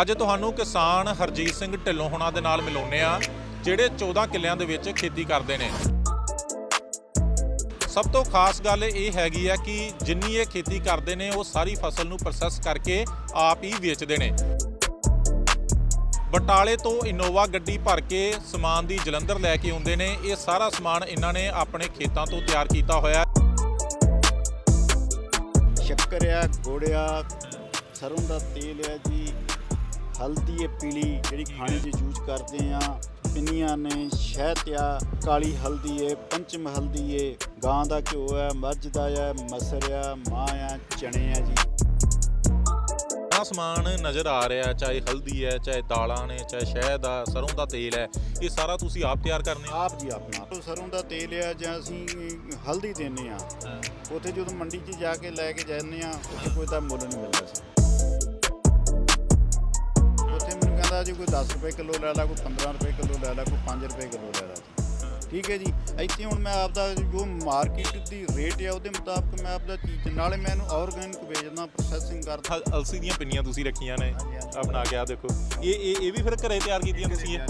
ਅੱਜ ਤੁਹਾਨੂੰ ਕਿਸਾਨ ਹਰਜੀਤ ਸਿੰਘ ਢਿੱਲੋਂ ਹੋਣਾ ਦੇ ਨਾਲ ਮਿਲਾਉਂਦੇ ਆ ਜਿਹੜੇ 14 ਕਿੱਲਿਆਂ ਦੇ ਵਿੱਚ ਖੇਤੀ ਕਰਦੇ ਨੇ। ਸਭ ਤੋਂ ਖਾਸ ਗੱਲ ਇਹ ਹੈਗੀ ਆ ਕਿ ਜਿੰਨੀ ਇਹ ਖੇਤੀ ਕਰਦੇ ਨੇ, ਉਹ ਸਾਰੀ ਫਸਲ ਨੂੰ ਪ੍ਰੋਸੈਸ ਕਰਕੇ ਆਪ ਹੀ ਵੇਚਦੇ ਨੇ। ਬਟਾਲੇ ਤੋਂ ਇਨੋਵਾ ਗੱਡੀ ਭਰ ਕੇ ਸਮਾਨ ਦੀ ਜਲੰਧਰ ਲੈ ਕੇ ਆਉਂਦੇ ਨੇ। ਇਹ ਸਾਰਾ ਸਮਾਨ ਇਹਨਾਂ ਨੇ ਆਪਣੇ ਖੇਤਾਂ ਤੋਂ ਤਿਆਰ ਕੀਤਾ ਹੋਇਆ ਸ਼ੱਕਰ ਆ ਗੁੜ ਆ ਸਰੋਂ ਦਾ ਤੇਲ ਆ ਜੀ। ਹਲਦੀ ਹੈ ਪੀਲੀ ਜਿਹੜੀ ਖਾਣੇ 'ਚ ਯੂਜ਼ ਕਰਦੇ ਆ ਪਿੰਨੀਆਂ ਨੇ ਸ਼ਹਿਦ ਆ ਕਾਲੀ ਹਲਦੀ ਹੈ ਪੰਚਮ ਹਲਦੀ ਹੈ ਗਾਂ ਦਾ ਘਿਓ ਹੈ ਮੱਝ ਦਾ ਹੈ ਮਸਰ ਆ ਮਾਂ ਆ ਚਣੇ ਆ ਜੀ। ਸਮਾਨ ਨਜ਼ਰ ਆ ਰਿਹਾ ਚਾਹੇ ਹਲਦੀ ਹੈ ਚਾਹੇ ਦਾਲਾਂ ਨੇ ਚਾਹੇ ਸ਼ਹਿਦ ਆ ਸਰੋਂ ਦਾ ਤੇਲ ਹੈ। ਇਹ ਸਾਰਾ ਤੁਸੀਂ ਆਪ ਤਿਆਰ ਕਰਨੇ ਹੋ? ਆਪ ਜੀ ਆਪਣਾ ਸਰੋਂ ਦਾ ਤੇਲ ਆ ਜਾਂ ਅਸੀਂ ਹਲਦੀ ਦਿੰਨੇ ਆ ਉੱਥੇ ਜਦੋਂ ਮੰਡੀ 'ਚ ਜਾ ਕੇ ਲੈ ਕੇ ਜਾਂਦੇ ਆ ਉੱਥੇ ਕੋਈ ਤਾਂ ਮੁੱਲ ਨਹੀਂ ਮਿਲਦਾ। ਸੀ ਜੀ ਕੋਈ 10 ਰੁਪਏ ਕਿਲੋ ਲੈ ਲਾ ਕੋਈ 15 ਰੁਪਏ ਕਿਲੋ ਲੈ ਲਾ ਕੋਈ 5 ਰੁਪਏ ਕਿਲੋ ਲੈ ਲਾ। ਜੀ ਠੀਕ ਹੈ ਜੀ? ਇੱਥੇ ਹੁਣ ਮੈਂ ਆਪਦਾ ਜੋ ਮਾਰਕੀਟ ਦੀ ਰੇਟ ਹੈ ਉਹਦੇ ਮੁਤਾਬਕ ਮੈਂ ਆਪਦਾ ਚੀਜ਼ ਨਾਲੇ ਮੈਂ ਇਹਨੂੰ ਆਰਗੈਨਿਕ ਵੇਚਦਾ ਪ੍ਰੋਸੈਸਿੰਗ ਕਰਦਾ ਅਲਸੀ ਦੀਆਂ ਪਿੰਨੀਆਂ ਤੁਸੀਂ ਰੱਖੀਆਂ ਨੇ। ਹਾਂਜੀ, ਹਾਂਜੀ। ਆ ਬਣਾ ਕੇ ਆ ਦੇਖੋ। ਇਹ ਇਹ ਇਹ ਵੀ ਫਿਰ ਘਰੇ ਤਿਆਰ ਕੀਤੀਆਂ ਤੁਸੀਂ ਇਹ?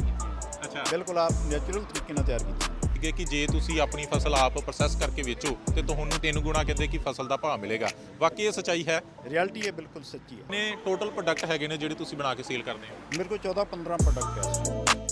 ਅੱਛਾ। ਬਿਲਕੁਲ ਆਪ ਨੈਚੁਰਲ ਤਰੀਕੇ ਨਾਲ ਤਿਆਰ ਕੀਤੀ ਕਿ ਕਿ ਜੇ ਤੁਸੀਂ ਆਪਣੀ ਫਸਲ ਆਪ ਪ੍ਰੋਸੈਸ ਕਰਕੇ ਵੇਚੋ ਤੇ ਤੁਹਾਨੂੰ ਤਿੰਨ ਗੁਣਾ ਕਹਿੰਦੇ ਕਿ ਫਸਲ ਦਾ ਭਾਅ ਮਿਲੇਗਾ। ਬਾਕੀ ਇਹ ਸਚਾਈ ਹੈ? ਰਿਐਲਿਟੀ ਹੈ ਬਿਲਕੁਲ ਸੱਚੀ ਹੈ। ਨੇ ਟੋਟਲ ਪ੍ਰੋਡਕਟ ਹੈਗੇ ਨੇ ਜਿਹੜੇ ਤੁਸੀਂ ਬਣਾ ਕੇ ਸੇਲ ਕਰਦੇ ਹੋ? ਮੇਰੇ ਕੋਲ 14 15 ਪ੍ਰੋਡਕਟ ਹੈ।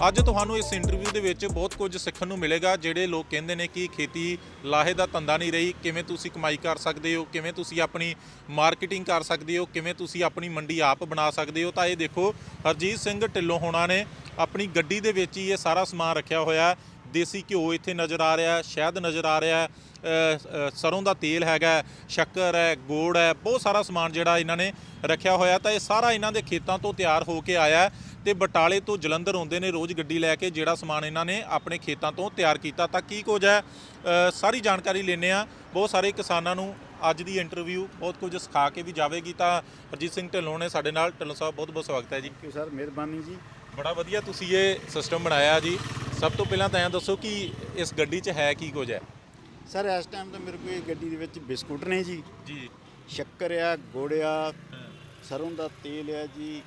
ਅੱਜ ਤੁਹਾਨੂੰ ਇਸ ਇੰਟਰਵਿਊ ਦੇ ਵਿੱਚ ਬਹੁਤ ਕੁਝ ਸਿੱਖਣ ਨੂੰ ਮਿਲੇਗਾ ਜਿਹੜੇ ਲੋਕ ਕਹਿੰਦੇ ਨੇ ਕਿ ਖੇਤੀ ਲਾਹੇ ਦਾ ਧੰਦਾ ਨਹੀਂ ਰਹੀ ਕਿਵੇਂ ਤੁਸੀਂ ਕਮਾਈ ਕਰ ਸਕਦੇ ਹੋ ਕਿਵੇਂ ਤੁਸੀਂ ਆਪਣੀ ਮਾਰਕੀਟਿੰਗ ਕਰ ਸਕਦੇ ਹੋ ਕਿਵੇਂ ਤੁਸੀਂ ਆਪਣੀ ਮੰਡੀ ਆਪ ਬਣਾ ਸਕਦੇ ਹੋ। ਤਾਂ ਇਹ ਦੇਖੋ ਹਰਜੀਤ ਸਿੰਘ ਢਿੱਲੋਂ ਹੋਣਾ ਨੇ ਆਪਣੀ ਗੱਡੀ ਦੇ ਵਿੱਚ ਹੀ ਇਹ ਸਾਰਾ ਸਮਾਨ ਰੱਖਿਆ ਹੋਇਆ ਦੇਸੀ ਘਿਓ ਇੱਥੇ ਨਜ਼ਰ ਆ ਰਿਹਾ ਸ਼ਹਿਦ ਨਜ਼ਰ ਆ ਰਿਹਾ ਹੈ, ਸਰੋਂ ਦਾ ਤੇਲ ਹੈਗਾ ਸ਼ੱਕਰ ਹੈ ਗੋੜ ਹੈ ਬਹੁਤ ਸਾਰਾ ਸਮਾਨ ਜਿਹੜਾ ਇਹਨਾਂ ਨੇ ਰੱਖਿਆ ਹੋਇਆ ਤਾਂ ਇਹ ਸਾਰਾ ਇਹਨਾਂ ਦੇ ਖੇਤਾਂ ਤੋਂ ਤਿਆਰ ਹੋ ਕੇ ਆਇਆ ਤੇ ਬਟਾਲੇ ਤੋਂ ਜਲੰਧਰ ਆਉਂਦੇ ਨੇ ਰੋਜ਼ ਗੱਡੀ ਲੈ ਕੇ ਜਿਹੜਾ ਸਮਾਨ ਇਹਨਾਂ ਨੇ ਆਪਣੇ ਖੇਤਾਂ ਤੋਂ ਤਿਆਰ ਕੀਤਾ। ਤਾਂ ਕੀ ਕੁਝ ਹੈ? ਸਾਰੀ ਜਾਣਕਾਰੀ ਲੈਣੇ ਆ ਬਹੁਤ ਸਾਰੇ ਕਿਸਾਨਾਂ ਨੂੰ ਅੱਜ ਦੀ ਇੰਟਰਵਿਊ ਬਹੁਤ ਕੁਝ ਸਿਖਾ ਕੇ ਵੀ ਜਾਵੇਗੀ। ਤਾਂ ਹਰਜੀਤ ਸਿੰਘ ਢਿੱਲੋਂ ਨੇ ਸਾਡੇ ਨਾਲ। ਢਿੱਲੋਂ ਸਾਹਿਬ ਬਹੁਤ ਬਹੁਤ ਸਵਾਗਤ ਹੈ ਜੀ। ਕਿ ਸਰ ਮਿਹਰਬਾਨੀ ਜੀ। ਬੜਾ ਵਧੀਆ ਤੁਸੀਂ ਇਹ ਸਿਸਟਮ ਬਣਾਇਆ ਜੀ। ਸਭ ਤੋਂ ਪਹਿਲਾਂ ਤਾਂ ਐਂ ਦੱਸੋ ਕਿ ਇਸ ਗੱਡੀ 'ਚ ਹੈ ਕੀ ਕੁਝ ਹੈ? ਸਰ ਇਸ ਟਾਈਮ ਤਾਂ ਮੇਰੇ ਕੋਲ ਇਹ ਗੱਡੀ ਦੇ ਵਿੱਚ ਬਿਸਕੁਟ ਨੇ ਜੀ। ਜੀ। ਸ਼ੱਕਰ ਆ ਗੁੜ ਆ ਸਰੋਂ ਦਾ ਤੇਲ ਆ ਜੀ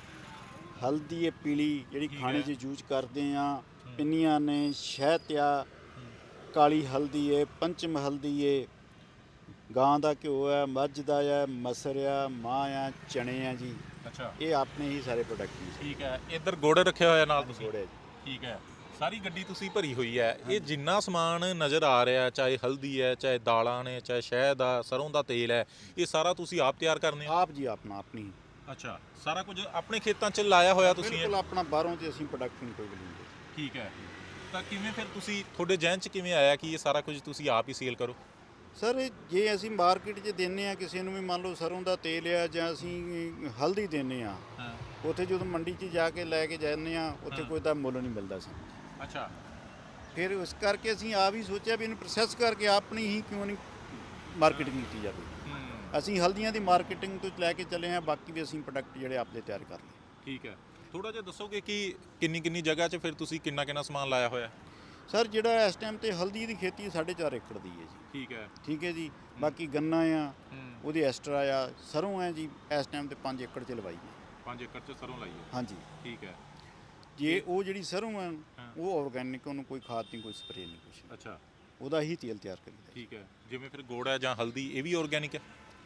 ਹਲਦੀ ਹੈ ਪੀਲੀ ਜਿਹੜੀ ਖਾਣੇ ਹੈ। 'ਚ ਯੂਜ਼ ਕਰਦੇ ਆ ਪਿੰਨੀਆਂ ਨੇ ਸ਼ਹਿਦ ਆ ਕਾਲੀ ਹਲਦੀ ਹੈ ਪੰਚਮ ਹਲਦੀ ਹੈ ਗਾਂ ਦਾ ਘਿਓ ਆ ਮੱਝ ਦਾ ਆ ਮਸਰ ਆ ਮਾਂ ਆ ਚਣੇ ਆ ਜੀ। ਅੱਛਾ। ਇਹ ਆਪਣੇ ਹੀ ਸਾਰੇ ਪ੍ਰੋਡਕਟ ਨੇ ਠੀਕ ਹੈ। ਇੱਧਰ ਗੁੜ ਰੱਖਿਆ ਹੋਇਆ ਨਾਲ ਤੁਸੀਂ? ਥੋੜੇ ਠੀਕ ਹੈ। ਸਾਰੀ ਗੱਡੀ ਤੁਸੀਂ ਭਰੀ ਹੋਈ ਹੈ। ਇਹ ਜਿੰਨਾ ਸਮਾਨ ਨਜ਼ਰ ਆ ਰਿਹਾ ਚਾਹੇ ਹਲਦੀ ਹੈ ਚਾਹੇ ਦਾਲਾਂ ਨੇ ਚਾਹੇ ਸ਼ਹਿਦ ਆ ਸਰੋਂ ਦਾ ਤੇਲ ਹੈ ਇਹ ਸਾਰਾ ਤੁਸੀਂ ਆਪ ਤਿਆਰ ਕਰਨੇ ਹੋ ਆਪ ਜੀ ਆਪਣਾ ਆਪਣੀ। ਅੱਛਾ ਸਾਰਾ ਕੁਝ ਆਪਣੇ ਖੇਤਾਂ 'ਚ ਲਾਇਆ ਹੋਇਆ ਤੁਸੀਂ ਇਹ? ਬਿਲਕੁਲ ਆਪਣਾ ਬਾਹਰੋਂ ਤੇ ਅਸੀਂ ਪ੍ਰੋਡਕਟ ਨਹੀਂ ਕੋਈ ਵੀ ਲੈਂਦੇ। ਠੀਕ ਹੈ। ਤਾਂ ਕਿਵੇਂ ਫਿਰ ਤੁਸੀਂ ਤੁਹਾਡੇ ਜਹਿਨ 'ਚ ਕਿਵੇਂ ਆਇਆ ਕਿ ਇਹ ਸਾਰਾ ਕੁਝ ਤੁਸੀਂ ਆਪ ਹੀ ਸੇਲ ਕਰੋ? ਸਰ ਜੇ ਅਸੀਂ ਮਾਰਕੀਟ 'ਚ ਦਿੰਨੇ ਆ ਕਿਸੇ ਨੂੰ ਵੀ ਮੰਨ ਲਓ ਸਰੋਂ ਦਾ ਤੇਲ ਆ ਜਾਂ ਅਸੀਂ ਹਲਦੀ ਦਿੰਨੇ ਆ ਹਾਂ। ਉੱਥੇ ਜਦੋਂ ਮੰਡੀ 'ਚ ਜਾ ਕੇ ਲੈ ਕੇ ਜਾਂਦੇ ਆ ਉੱਥੇ ਹਾਂ। ਕੋਈ ਤਾਂ ਮੁੱਲ ਨਹੀਂ ਮਿਲਦਾ ਸਾਨੂੰ। ਅੱਛਾ। ਫਿਰ ਉਸ ਕਰਕੇ ਅਸੀਂ ਆਪ ਹੀ ਸੋਚਿਆ ਵੀ ਇਹਨੂੰ ਪ੍ਰੋਸੈਸ ਕਰਕੇ ਆਪਣੀ ਹੀ ਕਿਉਂ ਨਹੀਂ ਮਾਰਕੀਟਿੰਗ ਕੀਤੀ ਜਾਵੇ। ਅਸੀਂ ਹਲਦੀਆਂ ਦੀ ਮਾਰਕੀਟਿੰਗ ਤੋਂ ਲੈ ਕੇ ਚੱਲੇ ਆ ਬਾਕੀ ਵੀ ਅਸੀਂ ਪ੍ਰੋਡਕਟ ਜਿਹੜੇ ਆਪਦੇ ਤਿਆਰ ਕਰ ਲਏ। ਠੀਕ ਹੈ। ਥੋੜਾ ਜਿਹਾ ਦੱਸੋਗੇ ਕਿ ਕਿੰਨੀ ਕਿੰਨੀ ਜਗ੍ਹਾ 'ਚ ਫਿਰ ਤੁਸੀਂ ਕਿੰਨਾ ਕਿੰਨਾ ਸਮਾਨ ਲਾਇਆ ਹੋਇਆ? ਸਰ ਜਿਹੜਾ ਇਸ ਟਾਈਮ ਤੇ ਹਲਦੀ ਦੀ ਖੇਤੀ 4.5 ਏਕੜ ਦੀ ਹੈ ਜੀ। ਠੀਕ ਹੈ। ਠੀਕ ਹੈ ਜੀ। ਬਾਕੀ ਗੰਨਾ ਆ ਹੂੰ। ਉਹਦੀ ਐਕਸਟਰਾ ਆ ਸਰੋਂ ਹੈ ਜੀ ਇਸ ਟਾਈਮ ਤੇ 5 ਏਕੜ ਚ ਲਵਾਈ ਹੈ। 5 ਏਕੜ 'ਚ ਸਰੋਂ ਲਾਈ ਹੈ। ਹਾਂਜੀ। ਠੀਕ ਹੈ। ਜੇ ਉਹ ਜਿਹੜੀ ਸਰੋਂ ਹੈ ਹਾਂ। ਉਹ ਆਰਗੈਨਿਕ ਉਹਨੂੰ ਕੋਈ ਖਾਦ ਨਹੀਂ ਕੋਈ ਸਪਰੇਅ ਨਹੀਂ ਕੁਛ ਅੱਛਾ। ਉਹਦਾ ਹੀ ਤੇਲ ਤਿਆਰ ਕਰੀਦਾ। ਠੀਕ ਹੈ। ਜਿਵੇਂ ਫਿਰ ਗੁੜ ਹੈ ਜਾਂ ਹਲਦੀ ਇਹ ਵੀ ਆਰਗੈਨਿਕ ਹੈ?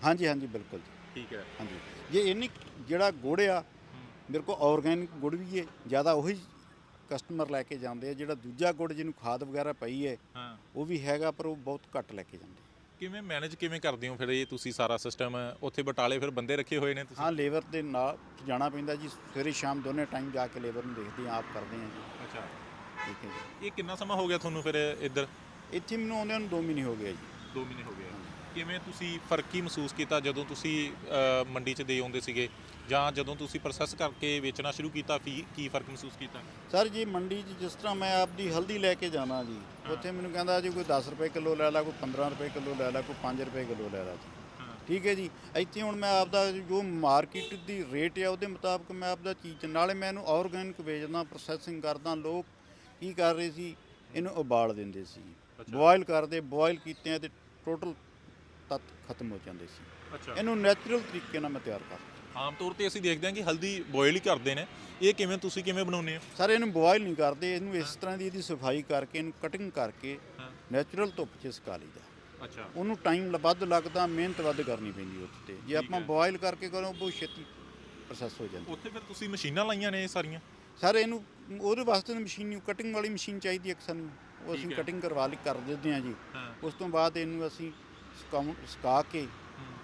ਹਾਂਜੀ ਹਾਂਜੀ ਬਿਲਕੁਲ ਜੀ। ਠੀਕ ਹੈ। ਹਾਂਜੀ। ਜੇ ਇੰਨੀ ਜਿਹੜਾ ਗੁੜ ਆ ਮੇਰੇ ਕੋਲ ਆਰਗੈਨਿਕ ਗੁੜ ਵੀ ਹੈ ਜ਼ਿਆਦਾ ਉਹੀ ਕਸਟਮਰ ਲੈ ਕੇ ਜਾਂਦੇ ਆ ਜਿਹੜਾ ਦੂਜਾ ਗੁੜ ਜਿਹਨੂੰ ਖਾਦ ਵਗੈਰਾ ਪਈ ਹੈ ਹਾਂ। ਉਹ ਵੀ ਹੈਗਾ ਪਰ ਉਹ ਬਹੁਤ ਘੱਟ ਲੈ ਕੇ ਜਾਂਦੇ। ਕਿਵੇਂ ਮੈਨੇਜ ਕਿਵੇਂ ਕਰਦੇ ਹੋ ਫਿਰ ਇਹ ਤੁਸੀਂ ਸਾਰਾ ਸਿਸਟਮ ਉੱਥੇ ਬਟਾਲੇ ਫਿਰ ਬੰਦੇ ਰੱਖੇ ਹੋਏ ਨੇ ਤੁਸੀਂ? ਹਾਂ ਲੇਬਰ ਦੇ ਨਾਲ ਜਾਣਾ ਪੈਂਦਾ ਜੀ। ਸਵੇਰੇ ਸ਼ਾਮ ਦੋਨੇ ਟਾਈਮ ਜਾ ਕੇ ਲੇਬਰ ਨੂੰ ਦੇਖਦੇ ਆ ਆਪ ਕਰਦੇ ਆ ਜੀ। ਅੱਛਾ। ਠੀਕ ਹੈ ਜੀ। ਇਹ ਕਿੰਨਾ ਸਮਾਂ ਹੋ ਗਿਆ ਤੁਹਾਨੂੰ ਫਿਰ ਇੱਧਰ? ਇੱਥੇ ਮੈਨੂੰ ਆਉਂਦਿਆਂ ਨੂੰ 2 ਮਹੀਨੇ ਹੋ ਗਏ ਜੀ। 2 ਮਹੀਨੇ ਹੋ ਗਏ। ਕਿਵੇਂ ਤੁਸੀਂ ਫ਼ਰਕ ਕੀ ਮਹਿਸੂਸ ਕੀਤਾ ਜਦੋਂ ਤੁਸੀਂ ਅ, ਮੰਡੀ 'ਚ ਦੇ ਆਉਂਦੇ ਸੀਗੇ? ਜਾਂ ਜਦੋਂ ਤੁਸੀਂ ਪ੍ਰੋਸੈਸ ਕਰਕੇ ਵੇਚਣਾ ਸ਼ੁਰੂ ਕੀਤਾ ਫੀ ਕੀ ਫ਼ਰਕ ਮਹਿਸੂਸ ਕੀਤਾ? ਸਰ ਜੀ ਮੰਡੀ 'ਚ ਜਿਸ ਤਰ੍ਹਾਂ ਮੈਂ ਆਪਦੀ ਹਲਦੀ ਲੈ ਕੇ ਜਾਣਾ ਜੀ ਉੱਥੇ ਮੈਨੂੰ ਕਹਿੰਦਾ ਜੀ ਕੋਈ 10 ਰੁਪਏ ਕਿਲੋ ਲੈ ਲਾ ਕੋਈ 15 ਰੁਪਏ ਕਿਲੋ ਲੈ ਲਾ ਕੋਈ 5 ਰੁਪਏ ਕਿਲੋ ਲੈ ਲਾ ਜੀ। ਹਾਂ। ਠੀਕ ਹੈ ਜੀ ਇੱਥੇ ਹੁਣ ਮੈਂ ਆਪਦਾ ਜੋ ਮਾਰਕੀਟ ਦੀ ਰੇਟ ਹੈ ਉਹਦੇ ਮੁਤਾਬਕ ਮੈਂ ਆਪਦਾ ਚੀਜ਼ ਨਾਲੇ ਮੈਂ ਇਹਨੂੰ ਆਰਗੈਨਿਕ ਵੇਚਦਾ ਪ੍ਰੋਸੈਸਿੰਗ ਕਰਦਾ ਲੋਕ ਕੀ ਕਰ ਰਹੇ ਸੀ ਇਹਨੂੰ ਉਬਾਲ ਦਿੰਦੇ ਸੀ। ਬੋਇਲ ਕਰਦੇ ਬੋਇਲ ਕੀਤੇ ਤੇ ਟੋਟਲ ਤੱਤ ਖਤਮ ਹੋ ਜਾਂਦੇ ਸੀ। ਅੱਛਾ। ਇਹਨੂੰ ਨੈਚੁਰਲ ਤਰੀਕੇ ਨਾਲ ਮੈਂ ਤਿਆਰ ਕਰਦਾ ਆਮ ਤੌਰ ਤੇ ਅਸੀਂ ਦੇਖਦੇ ਹਾਂ ਕਿ ਹਲਦੀ ਬੋਇਲ ਹੀ ਕਰਦੇ ਨੇ। ਇਹ ਕਿਵੇਂ ਤੁਸੀਂ ਕਿਵੇਂ ਬਣਾਉਂਦੇ ਹੋ? ਸਰ ਇਹਨੂੰ ਬੋਇਲ ਨਹੀਂ ਕਰਦੇ। ਇਹਨੂੰ ਇਸ ਤਰ੍ਹਾਂ ਦੀ ਇਹਦੀ ਸਫ਼ਾਈ ਕਰਕੇ ਇਹਨੂੰ ਕਟਿੰਗ ਕਰਕੇ ਨੈਚੁਰਲ ਧੁੱਪ 'ਚ ਸੁਕਾ ਲਈਦਾ ਅੱਛਾ। ਉਹਨੂੰ ਟਾਈਮ ਵੱਧ ਲੱਗਦਾ ਮਿਹਨਤ ਵੱਧ ਕਰਨੀ ਪੈਂਦੀ ਉੱਥੇ ਤੇ। ਜੇ ਆਪਾਂ। ਬੋਇਲ ਕਰਕੇ ਕਰੋ ਬਹੁਤ ਛੇਤੀ ਪ੍ਰੋਸੈਸ ਹੋ ਜਾਂਦਾ ਉੱਥੇ ਫਿਰ ਤੁਸੀਂ ਮਸ਼ੀਨਾਂ ਲਾਈਆਂ ਨੇ ਇਹ ਸਾਰੀਆਂ? ਸਰ ਇਹਨੂੰ ਉਹਦੇ ਵਾਸਤੇ ਤਾਂ ਮਸ਼ੀਨ ਨੂੰ ਕਟਿੰਗ ਵਾਲੀ ਮਸ਼ੀਨ ਚਾਹੀਦੀ ਹੈ ਇੱਕ ਸਾਨੂੰ। ਉਹ ਅਸੀਂ। ਕਟਿੰਗ ਕਰਵਾ ਲਈ ਕਰ ਦਿੰਦੇ ਹਾਂ ਜੀ। ਉਸ ਤੋਂ ਬਾਅਦ ਇਹਨੂੰ ਅਸੀਂ ਸੁਕਾਉਂ ਸੁਕਾ ਕੇ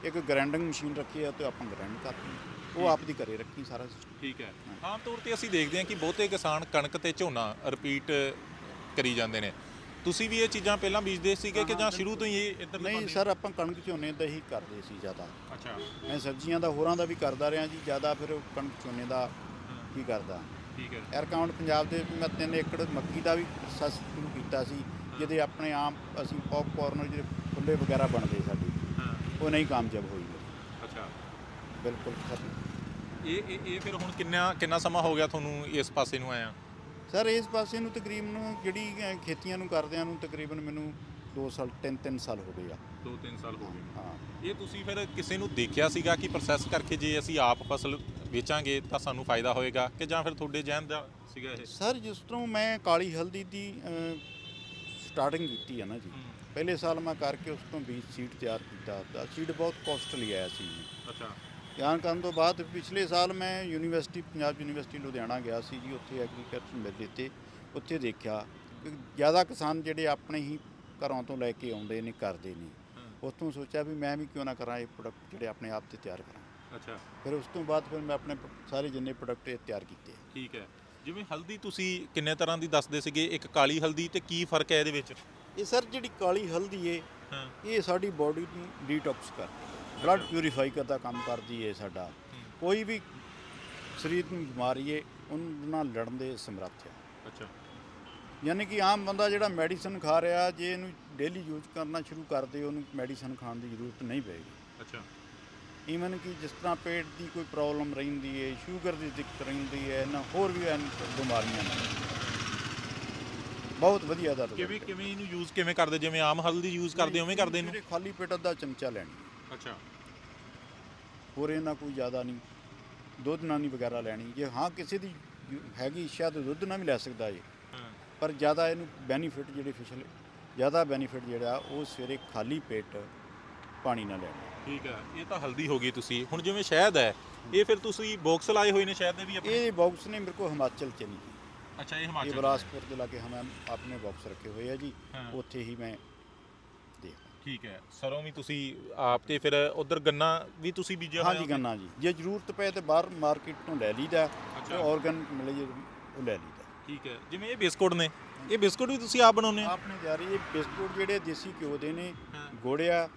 ਇੱਕ ਗ੍ਰਾਈਂਡਿੰਗ ਮਸ਼ੀਨ ਰੱਖੀ ਹੈ ਤੇ ਆਪਾਂ ਗ੍ਰਾਈਂਡ ਕਰਦੇ ਹਾਂ। ਉਹ ਆਪ ਦੀ ਘਰੇ ਰੱਖੀ ਸਾਰਾ ਸਿਸਟਮ ਠੀਕ ਹੈ। ਆਮ ਤੌਰ ਤੇ ਅਸੀਂ ਦੇਖਦੇ ਹਾਂ ਕਿ ਬਹੁਤੇ ਕਿਸਾਨ ਕਣਕ ਤੇ ਝੋਨਾ ਰਿਪੀਟ ਕਰੀ ਜਾਂਦੇ ਨੇ। ਤੁਸੀਂ ਵੀ ਇਹ ਚੀਜ਼ਾਂ ਪਹਿਲਾਂ ਬੀਜਦੇ ਸੀਗੇ ਕਿ ਜਾਂ ਸ਼ੁਰੂ ਤੋਂ ਹੀ ਇਹ ਇੱਧਰ ਨਹੀਂ ਸਰ ਆਪਾਂ ਕਣਕ ਝੋਨੇ ਦਾ ਹੀ ਕਰਦੇ ਸੀ ਜ਼ਿਆਦਾ। ਅੱਛਾ। ਮੈਂ ਸਬਜ਼ੀਆਂ ਦਾ ਹੋਰਾਂ ਦਾ ਵੀ ਕਰਦਾ ਰਿਹਾ ਜੀ। ਜ਼ਿਆਦਾ ਫਿਰ ਉਹ ਕਣਕ ਝੋਨੇ ਦਾ ਹੀ। ਕਰਦਾ। ਠੀਕ ਹੈ। 에ਅਰ ਕਾਊਂਟ ਪੰਜਾਬ ਦੇ ਮੈਂ 3 ਏਕੜ ਮੱਕੀ ਦਾ ਵੀ ਪ੍ਰੋਸੈਸ ਸ਼ੁਰੂ ਕੀਤਾ ਸੀ ਜਿਹਦੇ ਆਪਣੇ ਆਮ ਅਸੀਂ ਪੌਪਕਾਰਨ ਜਿਹੜੇ ਫੁੱਲੇ ਵਗੈਰਾ ਬਣਦੇ ਸਾਡੇ। ਹਾਂ। ਉਹ ਨਹੀਂ ਕਾਮਯਾਬ ਹੋਈ। ਅੱਛਾ। ਬਿਲਕੁਲ ਸਰ ਇਹ ਇਹ ਇਹ ਫਿਰ ਹੁਣ ਕਿੰਨਾ ਕਿੰਨਾ ਸਮਾਂ ਹੋ ਗਿਆ ਤੁਹਾਨੂੰ ਇਸ ਪਾਸੇ ਨੂੰ ਆਇਆ? ਸਰ ਇਸ ਪਾਸੇ ਨੂੰ ਤਕਰੀਬਨ ਜਿਹੜੀ ਅ, ਖੇਤੀਆਂ ਨੂੰ ਕਰਦਿਆਂ ਨੂੰ ਤਕਰੀਬਨ ਮੈਨੂੰ 2 ਸਾਲ 3-3 ਸਾਲ ਹੋ ਗਏ ਆ। 2-3 ਸਾਲ ਹੋ ਗਏ। ਹਾਂ। ਇਹ ਤੁਸੀਂ ਫਿਰ ਕਿਸੇ ਨੂੰ ਦੇਖਿਆ ਸੀਗਾ ਕਿ ਪ੍ਰੋਸੈਸ ਕਰਕੇ ਜੇ ਅਸੀਂ ਆਪ ਫਸਲ ਵੇਚਾਂਗੇ ਤਾਂ ਸਾਨੂੰ ਫਾਇਦਾ ਹੋਏਗਾ ਕਿ ਜਾਂ ਫਿਰ ਤੁਹਾਡੇ ਜਹਿਨ ਦਾ ਸੀਗਾ ਇਹ? ਸਰ ਜਿਸ ਤਰ੍ਹਾਂ ਮੈਂ ਕਾਲੀ ਹਲਦੀ ਦੀ ਸਟਾਰਟਿੰਗ ਕੀਤੀ ਹੈ ਨਾ ਜੀ। ਪਹਿਲੇ ਸਾਲ ਮੈਂ ਕਰਕੇ ਉਸ ਤੋਂ ਬੀਜ ਸੀਡ ਤਿਆਰ ਕੀਤਾ ਤਾਂ ਸੀਡ ਬਹੁਤ ਕੋਸਟਲੀ ਆਇਆ ਸੀ। ਜੀ ਅੱਛਾ। ਧਿਆਨ ਕਰਨ ਤੋਂ ਬਾਅਦ ਪਿਛਲੇ ਸਾਲ ਮੈਂ ਯੂਨੀਵਰਸਿਟੀ ਪੰਜਾਬ ਯੂਨੀਵਰਸਿਟੀ ਲੁਧਿਆਣਾ ਗਿਆ ਸੀ ਜੀ ਉੱਥੇ ਐਗਰੀਕਲਚਰ ਮੇਲੇ ਤੇ ਉੱਥੇ ਦੇਖਿਆ ਕਿ ਜ਼ਿਆਦਾ ਕਿਸਾਨ ਜਿਹੜੇ ਆਪਣੇ ਹੀ ਘਰੋਂ ਤੋਂ ਲੈ ਕੇ ਆਉਂਦੇ ਨੇ ਕਰਦੇ ਨੇ। ਉੱਥੋਂ ਸੋਚਿਆ ਵੀ ਮੈਂ ਵੀ ਕਿਉਂ ਨਾ ਕਰਾਂ ਇਹ ਪ੍ਰੋਡਕਟ ਜਿਹੜੇ ਆਪਣੇ ਆਪ ਤੇ ਤਿਆਰ ਕਰਾਂ। ਅੱਛਾ। ਫਿਰ ਉਸ ਤੋਂ ਬਾਅਦ ਫਿਰ ਮੈਂ ਆਪਣੇ ਸਾਰੇ ਜਿੰਨੇ ਪ੍ਰੋਡਕਟ ਤਿਆਰ ਕੀਤੇ। ਠੀਕ ਹੈ। ਜਿਵੇਂ ਹਲਦੀ ਤੁਸੀਂ ਕਿੰਨੇ ਤਰ੍ਹਾਂ ਦੀ ਦੱਸਦੇ ਸੀਗੇ? ਇੱਕ ਕਾਲੀ ਹਲਦੀ ਤੇ ਕੀ ਫ਼ਰਕ ਹੈ ਇਹਦੇ ਵਿੱਚ? ਇਹ ਸਰ ਜਿਹੜੀ ਕਾਲੀ ਹਲਦੀ ਏ ਹਾਂ। ਇਹ ਸਾਡੀ ਬਾਡੀ ਨੂੰ ਡੀਟੌਕਸ ਕਰ ਬਲੱਡ ਪਿਊਰੀਫਾਈ ਕਰਦਾ ਕੰਮ ਕਰਦੀ ਏ ਸਾਡਾ। ਕੋਈ ਵੀ ਸਰੀਰ ਨੂੰ ਬਿਮਾਰੀ ਏ ਉਹਨੂੰ ਨਾਲ ਲੜਨ ਦੇ ਸਮਰੱਥ ਹੈ। ਅੱਛਾ। ਯਾਨੀ ਕਿ ਆਮ ਬੰਦਾ ਜਿਹੜਾ ਮੈਡੀਸਨ ਖਾ ਰਿਹਾ ਜੇ ਇਹਨੂੰ ਡੇਲੀ ਯੂਜ਼ ਕਰਨਾ ਸ਼ੁਰੂ ਕਰ ਦੇ ਉਹਨੂੰ ਮੈਡੀਸਨ ਖਾਣ ਦੀ ਜ਼ਰੂਰਤ ਨਹੀਂ ਪਏਗੀ। ਅੱਛਾ। ਈਵਨ ਕਿ ਜਿਸ ਤਰ੍ਹਾਂ ਪੇਟ ਦੀ ਕੋਈ ਪ੍ਰੋਬਲਮ ਰਹਿੰਦੀ ਏ ਸ਼ੂਗਰ ਦੀ ਦਿੱਕਤ ਰਹਿੰਦੀ ਏ ਨਾ ਹੋਰ ਵੀ ਐਨ ਬਿਮਾਰੀਆਂ ਨੇ। ਬਹੁਤ ਵਧੀਆ ਦਾ ਕਿਵੇਂ ਕਿਵੇਂ ਇਹਨੂੰ ਯੂਜ਼ ਕਿਵੇਂ ਕਰਦੇ? ਜਿਵੇਂ ਆਮ ਹਲਦੀ ਯੂਜ਼ ਕਰਦੇ ਉਵੇਂ ਕਰਦੇ ਇਹਨੂੰ? ਖਾਲੀ ਪੇਟ ਦਾ ਚਮਚਾ ਲੈਣੀ ਅੱਛਾ। ਹੋਰ ਇਹਨਾਂ ਕੋਈ ਜ਼ਿਆਦਾ ਨਹੀਂ। ਦੁੱਧ ਨਾਲ ਨਹੀਂ ਵਗੈਰਾ ਲੈਣੀ। ਜੇ ਹਾਂ ਕਿਸੇ ਦੀ ਹੈਗੀ ਇੱਛਾ ਤਾਂ ਦੁੱਧ ਨਾਲ ਵੀ ਲੈ ਸਕਦਾ ਹਾਂ। ਪਰ ਜ਼ਿਆਦਾ ਇਹਨੂੰ ਬੈਨੀਫਿਟ ਜਿਹੜੇ ਫਿਸ਼ਲ ਜ਼ਿਆਦਾ ਬੈਨੀਫਿਟ ਜਿਹੜਾ ਉਹ ਸਵੇਰੇ ਖਾਲੀ ਪੇਟ ਪਾਣੀ ਨਾਲ ਲੈਣਾ ਠੀਕ ਹੈ ਇਹ ਤਾਂ ਹਲਦੀ ਹੋ ਗਈ ਤੁਸੀਂ। ਹੁਣ ਜਿਵੇਂ ਸ਼ਹਿਦ ਹੈ ਇਹ ਫਿਰ ਤੁਸੀਂ ਬਾਕਸ ਲਾਏ ਹੋਏ ਨੇ ਸ਼ਹਿਦ ਦੇ ਵੀ ਆਪਣੇ? ਇਹ ਬਾਕਸ ਨੇ ਮੇਰੇ ਕੋਲ ਹਿਮਾਚਲ ਚ ਨਹੀਂ। ਅੱਛਾ ਇਹ ਹਿਮਾਚਲ ਬਿਲਾਸਪੁਰ ਦੇ ਲਾਗੇ ਹਮ ਆਪਣੇ ਬਾਕਸ ਰੱਖੇ ਹੋਏ ਆ ਜੀ। ਹਾਂ। ਉੱਥੇ ਹੀ ਮੈਂ ਦੇਖ ਠੀਕ ਹੈ ਸਰੋਂ ਵੀ ਤੁਸੀਂ ਆਪ ਤੇ ਫਿਰ ਉਧਰ ਗੰਨਾ ਵੀ ਤੁਸੀਂ ਬੀਜਿਆ ਹਾਂਜੀ ਗੰਨਾ ਜੀ। ਜੇ ਜ਼ਰੂਰਤ ਪਏ ਤੇ ਬਾਹਰ ਮਾਰਕੀਟ ਤੋਂ ਲੈ ਲਈਦਾ ਤੇ ਅੱਛਾ। ਆਰਗੈਨਿਕ ਮਿਲੇ ਜੇ ਉਹ ਲੈ ਲਈਦਾ। ਠੀਕ ਹੈ ਜਿਵੇਂ ਇਹ ਬਿਸਕੁਟ ਨੇ ਇਹ ਬਿਸਕੁਟ ਵੀ ਤੁਸੀਂ ਆਪ ਬਣਾਉਂਦੇ ਹੋ? ਇਹ ਬਿਸਕੁਟ ਜਿਹੜੇ ਦੇਸੀ ਘਿਓ ਦੇ ਨੇ ਹਾਂ। ਗੋੜਿਆ